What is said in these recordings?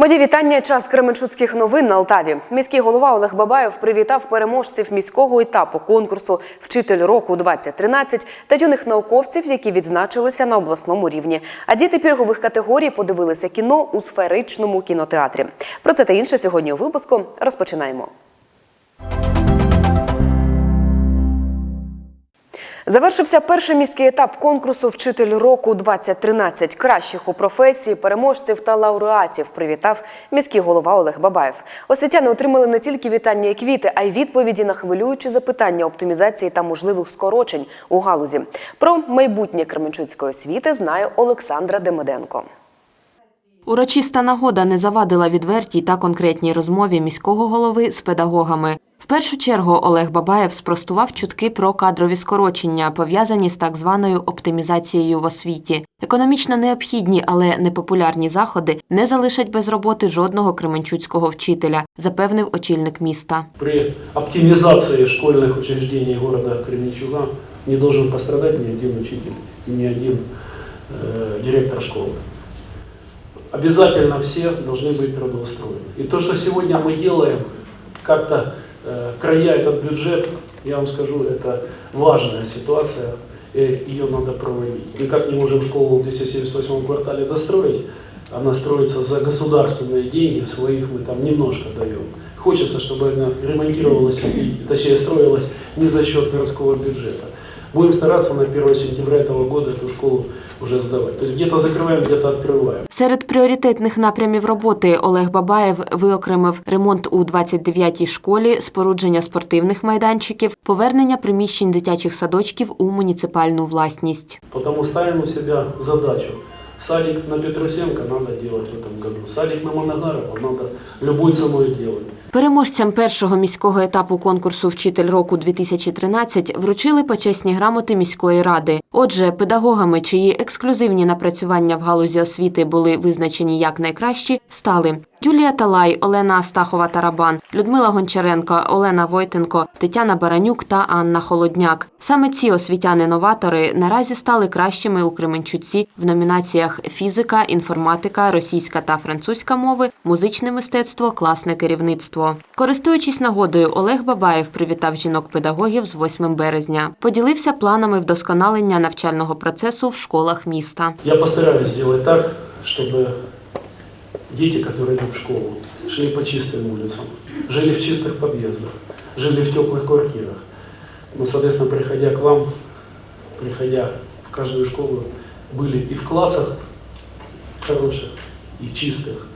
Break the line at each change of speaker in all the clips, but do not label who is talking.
Мої вітання. Час Кременчуцьких новин на Алтаві. Міський голова Олег Бабаєв привітав переможців міського етапу конкурсу Вчитель року 2013 та юних науковців, які відзначилися на обласному рівні. А діти пільгових категорій подивилися кіно у сферичному кінотеатрі. Про це та інше сьогодні у випуску розпочинаємо. Завершився перший міський етап конкурсу Вчитель року 2013 Кращих у професії, переможців та лауреатів привітав міський голова Олег Бабаєв. Освітяни отримали не тільки вітання і квіти, а й відповіді на хвилюючі запитання оптимізації та можливих скорочень у галузі. Про майбутнє Кременчуцької освіти знає Олександра Демиденко.
Урочиста нагода не завадила відвертій та конкретній розмові міського голови з педагогами. В першу чергу Олег Бабаєв спростував чутки про кадрові скорочення, пов'язані з так званою оптимізацією в освіті. Економічно необхідні, але непопулярні заходи не залишать без роботи жодного кременчуцького вчителя, запевнив очільник міста.
При оптимизации школьных учреждений города Кременчуга не должен пострадать ни один учитель и ни один э, директор школы. Обязательно все должны быть трудоустроены. И то, что сегодня мы делаем, как-то э, края этот бюджет, я вам скажу, это важная ситуация, и ее надо проводить. Никак не можем школу в 278 квартале достроить, она строится за государственные деньги, своих мы там немножко даем. Хочется, чтобы она ремонтировалась, точнее строилась не за счет городского бюджета. Будем стараться на 1 сентября этого года эту школу уже сдавать. То есть где-то закрываем, где-то открываем.
Серед пріоритетних напрямів роботи Олег Бабаєв виокремив ремонт у 29-й школі, спорудження спортивних майданчиків, повернення приміщень дитячих садочків у муніципальну власність.
Потому ставим у себя задачу. Садик на Петросенко надо делать в этом году. Садик на Моногарова надо любой ценой делать.
Переможцям першого міського етапу конкурсу Вчитель року 2013 вручили почесні грамоти міської ради. Отже, педагогами, чиї ексклюзивні напрацювання в галузі освіти були визначені як найкращі, стали Юлія Талай, Олена Астахова Тарабан, Людмила Гончаренко, Олена Войтенко, Тетяна Баранюк та Анна Холодняк. Саме ці освітяни-новатори наразі стали кращими у Кременчуці в номінаціях фізика, інформатика, російська та французька мови, музичне мистецтво, класне керівництво. Користуючись нагодою, Олег Бабаєв привітав жінок-педагогів з 8 березня. Поділився планами вдосконалення навчального процесу в школах міста.
Я постараюсь сделать так, чтобы дети, которые идут в школу, шли по чистым улицам, жили в чистых подъездах, жили в теплых квартирах. Но, соответственно, приходя к вам, приходя в каждую школу, были и в классах хороших, и чистых,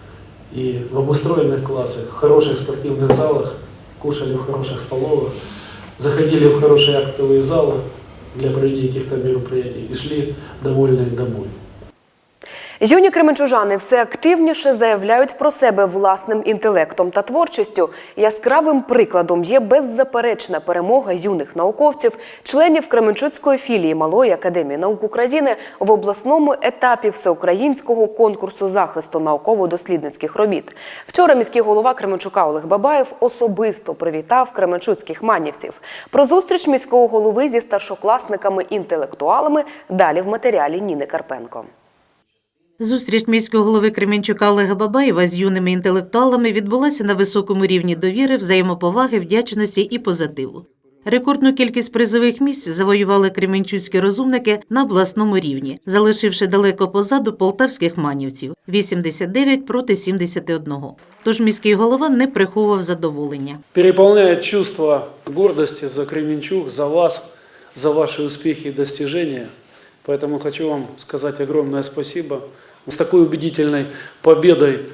и в обустроенных классах, в хороших спортивных залах, кушали в хороших столовых, заходили в хорошие актовые залы для проведения каких-то мероприятий и шли довольные домой.
Юні кременчужани все активніше заявляють про себе власним інтелектом та творчістю. Яскравим прикладом є беззаперечна перемога юних науковців, членів Кременчуцької філії Малої академії наук України в обласному етапі всеукраїнського конкурсу захисту науково-дослідницьких робіт. Вчора міський голова Кременчука Олег Бабаєв особисто привітав кременчуцьких манівців. Про зустріч міського голови зі старшокласниками-інтелектуалами далі в матеріалі Ніни Карпенко.
Зустріч міського голови Кременчука Олега Бабаєва з юними інтелектуалами відбулася на високому рівні довіри, взаємоповаги, вдячності і позитиву. Рекордну кількість призових місць завоювали кременчуцькі розумники на обласному рівні, залишивши далеко позаду полтавських манівців 89 проти 71. Тож міський голова не приховував задоволення.
Переполняет чувство гордости за Кременчуг, за вас, за ваши успехи и достижения. Поэтому хочу вам сказать огромное спасибо. С такой убедительной победой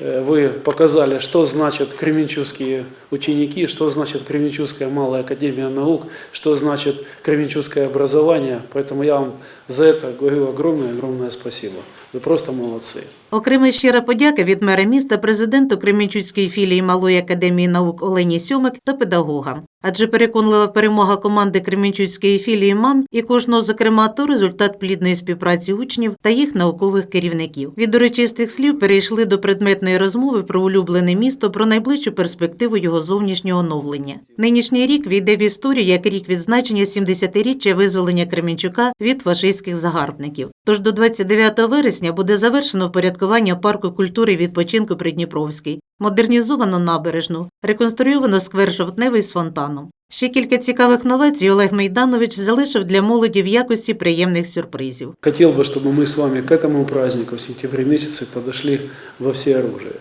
вы показали, что значит кременчужские ученики, что значит Кременчужская малая академия наук, что значит кременчужское образование. Поэтому я вам за это говорю огромное-огромное спасибо. Вы просто молодцы.
Окрема щира подяка від мера міста президенту Кременчуцької філії Малої академії наук Олені Сьомик та педагогам. Адже переконлива перемога команди Кременчуцької філії МАН і кожного, зокрема, то результат плідної співпраці учнів та їх наукових керівників. Від урочистих слів перейшли до предметних приватної розмови про улюблене місто, про найближчу перспективу його зовнішнього оновлення. Нинішній рік війде в історію як рік відзначення 70-річчя визволення Кременчука від фашистських загарбників. Тож до 29 вересня буде завершено впорядкування парку культури і відпочинку Придніпровський, модернізовано набережну, реконструйовано сквер жовтневий з фонтаном. Ще кілька цікавих новацій Олег Мейданович залишив для молоді в якості приємних сюрпризів.
Хотел бы, чтобы мы с вами к этому празднику в сентябре месяце подошли во всеоружие.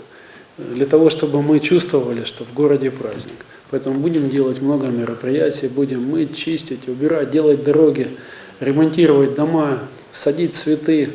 Для того, чтобы мы чувствовали, что в городе праздник. Поэтому будем делать много мероприятий, будем мыть, чистить, убирать, делать дороги, ремонтировать дома, садить цветы,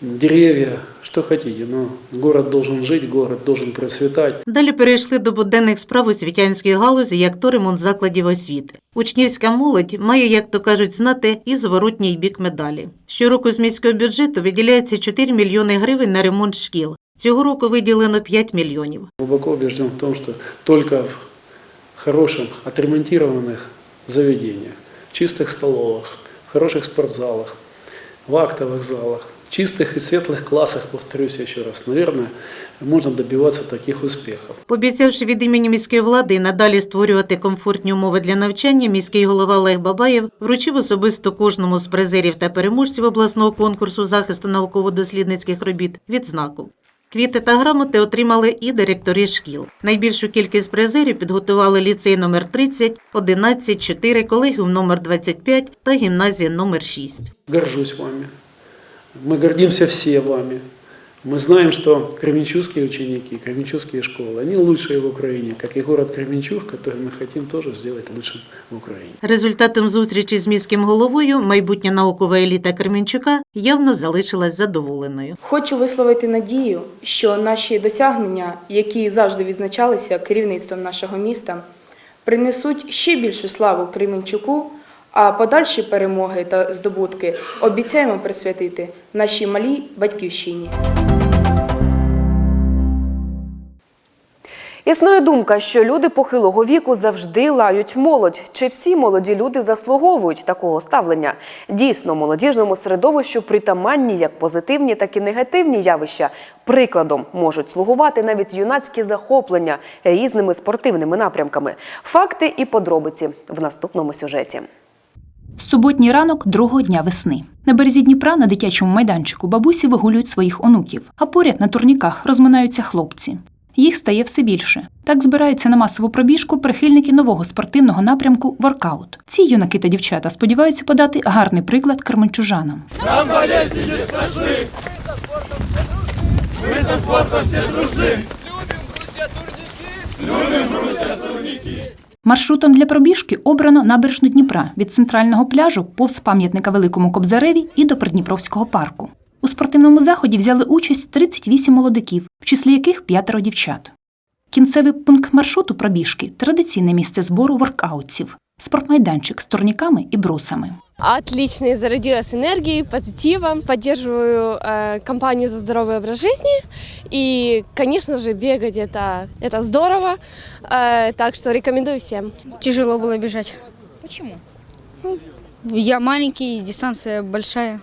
деревья, что хотите. Но город должен жить, город должен процветать.
Далі перейшли до буденних справ у світянській галузі, як то ремонт закладів освіти. Учнівська молодь має, як то кажуть, знати і зворотній бік медалі. Щороку з міського бюджету виділяється 4 мільйони гривень на ремонт шкіл. Цього року виділено 5 мільйонів.
Глубоко убежден в том, что только в хороших, отремонтированных заведениях, в чистых столовых, в хороших спортзалах, в актовых залах, в чистых и светлых классах, повторюсь еще раз, наверное, можно добиваться таких успехов.
Пообіцявши від імені міської влади і надалі створювати комфортні умови для навчання, міський голова Олег Бабаєв вручив особисто кожному з призерів та переможців обласного конкурсу захисту науково-дослідницьких робіт відзнаку. Квіти та грамоти отримали і директори шкіл. Найбільшу кількість призерів підготували ліцей номер 30, 11, 4, колегіум номер 25 та гімназія номер 6.
Горжусь вами. Мы гордимся все вами. Мы знаем, что кременчугские ученики, кременчугские школы, они лучшие в Украине, как и город Кременчуг, который мы хотим тоже сделать лучшим в Украине.
Результатом зустрічі з міським головою майбутня наукова еліта Кременчука явно залишилась задоволеною.
Хочу висловити надію, що наші досягнення, які завжди відзначалися керівництвом нашого міста, принесуть ще більшу славу Кременчуку, а подальші перемоги та здобутки обіцяємо присвятити нашій малій батьківщині.
Існує думка, що люди похилого віку завжди лають молодь. Чи всі молоді люди заслуговують такого ставлення? Дійсно, молодіжному середовищу притаманні як позитивні, так і негативні явища. Прикладом можуть слугувати навіть юнацькі захоплення різними спортивними напрямками. Факти і подробиці в наступному сюжеті.
Суботній ранок другого дня весни. На березі Дніпра на дитячому майданчику бабусі вигулюють своїх онуків, а поряд на турніках розминаються хлопці. Їх стає все більше. Так збираються на масову пробіжку прихильники нового спортивного напрямку воркаут. Ці юнаки та дівчата сподіваються подати гарний приклад керменчужанам. Маршрутом для пробіжки обрано набережну Дніпра від центрального пляжу повз пам'ятника Великому Кобзареві і до Придніпровського парку. У спортивному заході взяли участь 38 молодиків, в числі яких п'ятеро дівчат. Кінцевий пункт маршруту пробіжки традиційне місце збору воркаутців, спортмайданчик з турніками і брусами.
Отлично, зарядилась энергией, позитивом. Поддерживаю э, компанию за здоровый образ жизни. И, конечно же, бегать это, это здорово. Э, так что рекомендую всем.
Тяжело было бежать. Почему? Я маленький, дистанция большая.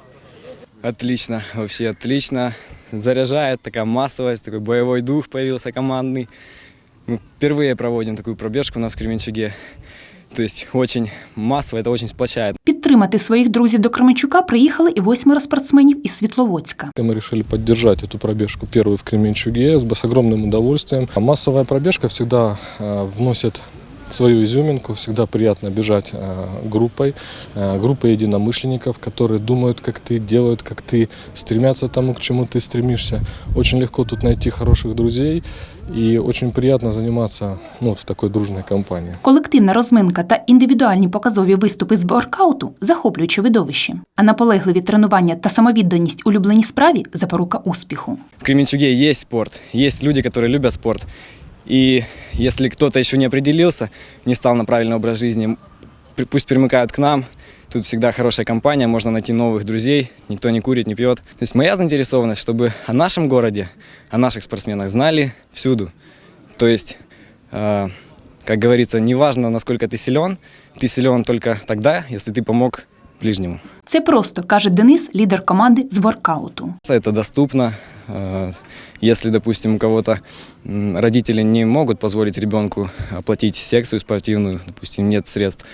Отлично, вообще отлично. Заряжает такая массовость, такой боевой дух появился командный. Мы впервые проводим такую пробежку у нас в Кременчуге. То есть очень массово, это очень сплочает.
Підтримати своїх друзів до Кременчука приїхали і восьмеро спортсменів із Світловодська.
Мы решили поддержать эту пробежку первую в Кременчуге с с огромным удовольствием. А Массовая пробежка всегда э, вносит свою изюминку, всегда приятно бежать э, группой, э, группой единомышленников, которые думают, как ты, делают, как ты, стремятся к тому, к чему ты стремишься. Очень легко тут найти хороших друзей и очень приятно заниматься ну, вот в такой дружной компании.
Колективна розминка та індивідуальні показові виступи з воркауту захоплююче видовище. А наполегливі тренування та самовідданість улюбленій справі запорука успіху.
В Кременчуге есть спорт, есть люди, которые любят спорт. И если кто-то еще не определился, не стал на правильный образ жизни, при- пусть примыкают к нам. Тут всегда хорошая компания, можно найти новых друзей, никто не курит, не пьет. То есть моя заинтересованность, чтобы о нашем городе, о наших спортсменах знали всюду. То есть, э, как говорится, неважно, насколько ты силен, ты силен только тогда, если ты помог ближнему.
Це просто каже Денис, лідер команди з воркауту.
Это доступно, Э, Если, допустим, у кого-то родители не могут позволить ребенку оплатить секцию спортивную, допустим, нет средств,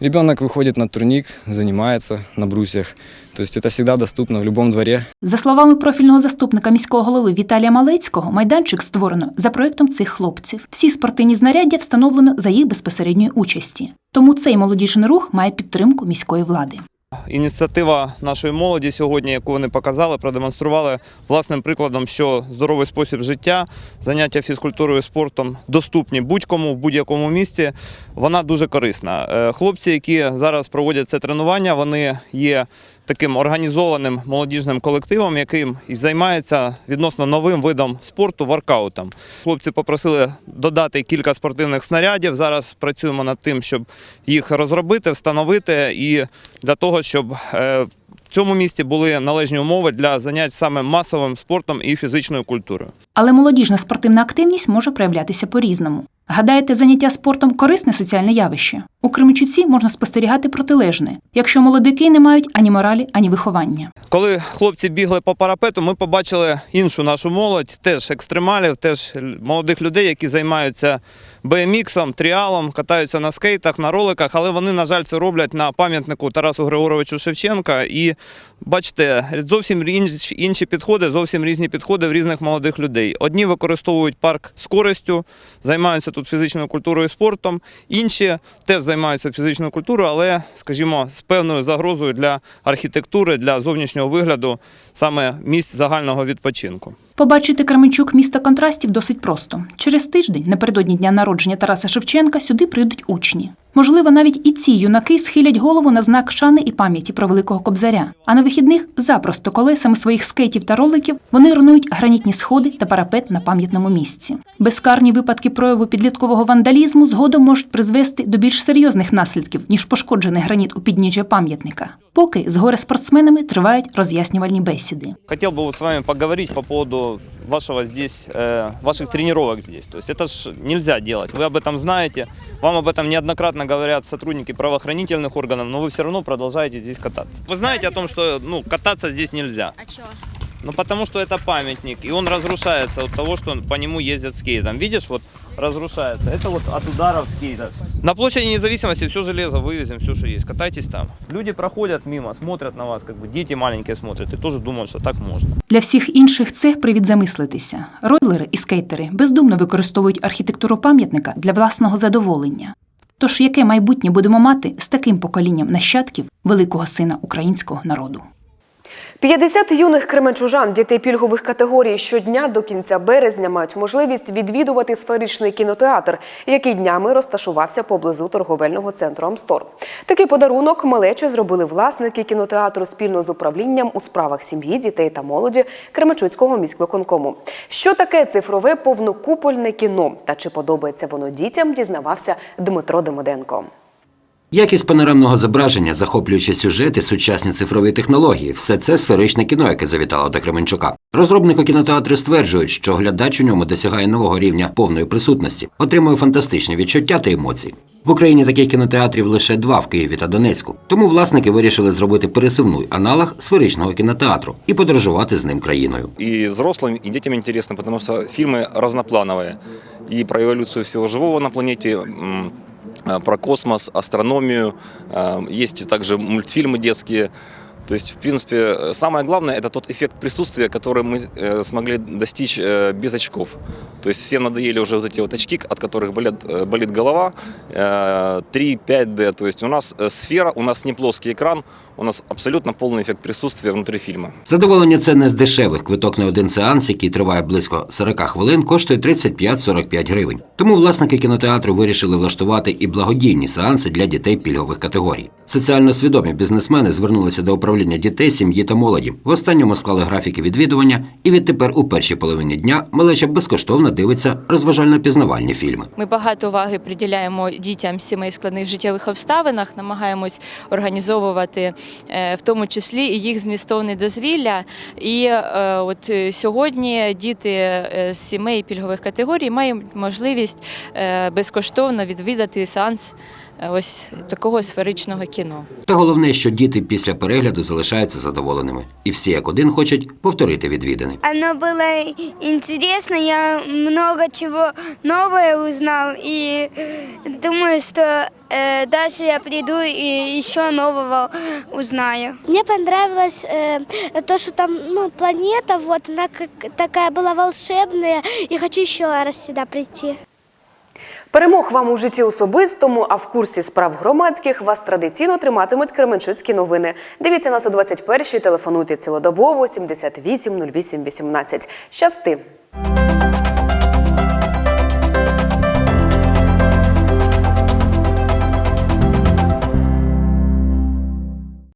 ребенок выходит на турник, занимается на брусьях. То есть это всегда доступно в любом дворе.
За словами профільного заступника міського голови Віталія Малецького, майданчик створено за проектом цих хлопців. Всі спортивні знаряддя встановлено за їх безпосередньої участі. Тому цей молодіжний рух має підтримку міської влади.
Ініціатива нашої молоді сьогодні, яку вони показали, продемонстрували власним прикладом, що здоровий спосіб життя, заняття фізкультурою і спортом доступні будь-кому в будь-якому місті. Вона дуже корисна. Е, Хлопці, які зараз проводять це тренування, вони є таким організованим молодіжним колективом, яким і займається відносно новим видом спорту воркаутом. Хлопці попросили додати кілька спортивних снарядів. Зараз працюємо над тим, щоб їх розробити, встановити і для того, щоб е, в цьому місті були належні умови для занять саме масовим спортом і фізичною культурою.
Але молодіжна спортивна активність може проявлятися по-різному. Гадаєте, заняття спортом корисне соціальне явище? У Кременчуці можна спостерігати протилежне, якщо молодики не мають ані моралі, ані виховання.
Коли хлопці бігли по парапету, ми побачили іншу нашу молодь, теж екстремалів, теж молодих людей, які займаються BMX, тріалом, катаються на скейтах, на роликах, але вони, на жаль, це роблять на пам'ятнику Тарасу Григоровичу Шевченка. І бачите, зовсім інші, підходи, зовсім різні підходи в різних молодих людей. Одні використовують парк з користю, займаються тут фізичною культурою і спортом, інші теж займаються фізичною культурою, але, скажімо, з певною загрозою для архітектури, для зовнішнього вигляду саме місць загального відпочинку.
Побачити Кременчук місто контрастів досить просто. Через тиждень, напередодні дня народження Тараса Шевченка, сюди прийдуть учні. Можливо, навіть і ці юнаки схилять голову на знак шани і пам'яті про великого кобзаря. А на вихідних запросто колесами своїх скейтів та роликів вони руйнують гранітні сходи та парапет на пам'ятному місці. Безкарні випадки прояву підліткового вандалізму згодом можуть призвести до більш серйозних наслідків ніж пошкоджений граніт у підніжжя пам'ятника. Поки з горе спортсменами тривають роз'яснювальні бесіди.
Бы вот с вами поговорить по поводу вашего здесь, э, ваших тренировок здесь. То есть это ж нельзя делать. Вы об этом знаете, вам об этом неоднократно говорят сотрудники правоохранительных органов, но вы все равно продолжаете здесь кататься. Вы знаете о том, что ну, кататься здесь нельзя?
А что?
Ну потому что это памятник, и он разрушается от того, что по нему ездят скейтом. Видишь, вот разрушается. Это вот от ударов скейта. На площади независимости все железо вывезем, все, что есть. Катайтесь там. Люди проходят мимо, смотрят на вас, как бы дети маленькие смотрят и тоже думают, что так можно.
Для всіх інших це привід замислитися. Ройлери і скейтери бездумно використовують архітектуру пам'ятника для власного задоволення. Тож яке майбутнє будемо мати з таким поколінням нащадків великого сина українського народу?
50 юних кременчужан, дітей пільгових категорій, щодня до кінця березня мають можливість відвідувати сферичний кінотеатр, який днями розташувався поблизу торговельного центру Амстор. Такий подарунок малечі зробили власники кінотеатру спільно з управлінням у справах сім'ї, дітей та молоді Кременчуцького міськвиконкому. Що таке цифрове повнокупольне кіно та чи подобається воно дітям, дізнавався Дмитро Демиденко.
Якість панорамного зображення, захоплюючі сюжети, сучасні цифрові технології все це сферичне кіно, яке завітало до Кременчука. Розробники кінотеатру стверджують, що глядач у ньому досягає нового рівня повної присутності, отримує фантастичні відчуття та емоції. В Україні таких кінотеатрів лише два в Києві та Донецьку. Тому власники вирішили зробити пересувний аналог сферичного кінотеатру і подорожувати з ним країною.
И взрослым, и детям интересно, потому что фильмы разноплановые. И про эволюцию всего живого на планете, м, э, про космос, астрономию. э, Есть также мультфильмы детские. То есть, в принципе, э, самое главное – это тот эффект присутствия, который мы э, смогли достичь э, без очков. То есть всем надоели уже вот эти вот очки, от которых болит, э, болит голова, э, 3-5D. То есть у нас э, сфера, у нас не плоский экран, у нас абсолютно полный эффект присутствия внутри фильма.
Задоволення це не з дешевих. Квиток на один сеанс, який триває близько 40 хвилин, коштує 35-45 гривень. Тому власники кінотеатру вирішили влаштувати і благодійні сеанси для дітей пільгових категорій. Соціально свідомі бізнесмени звернулися до управління дітей, сім'ї та молоді. В останньому склали графіки відвідування, і відтепер у першій половині дня малеча безкоштовно дивиться розважально-пізнавальні фільми.
Ми багато уваги приділяємо дітям сімей в складних життєвих обставинах, намагаємось організовувати в тому числі і їх змістовне дозвілля. І е, от е, сьогодні діти е, з сімей пільгових категорій мають можливість е, безкоштовно відвідати сеанс е, ось такого сферичного кіно.
Та головне, що діти після перегляду залишаються задоволеними, і всі як один хочуть повторити відвідини.
Оно было интересно, я много чего новое узнал и думаю, что э, дальше я приду и еще нового узнаю.
Мне понравилось э, то, что там ну, планета, вот, она как, такая была волшебная, и хочу еще раз сюда прийти.
Перемог вам у житті особистому, а в курсі справ громадських вас традиційно триматимуть Кременчуцькі новини. Дивіться нас о 21-й, телефонуйте цілодобово 78 08 18. Щасти!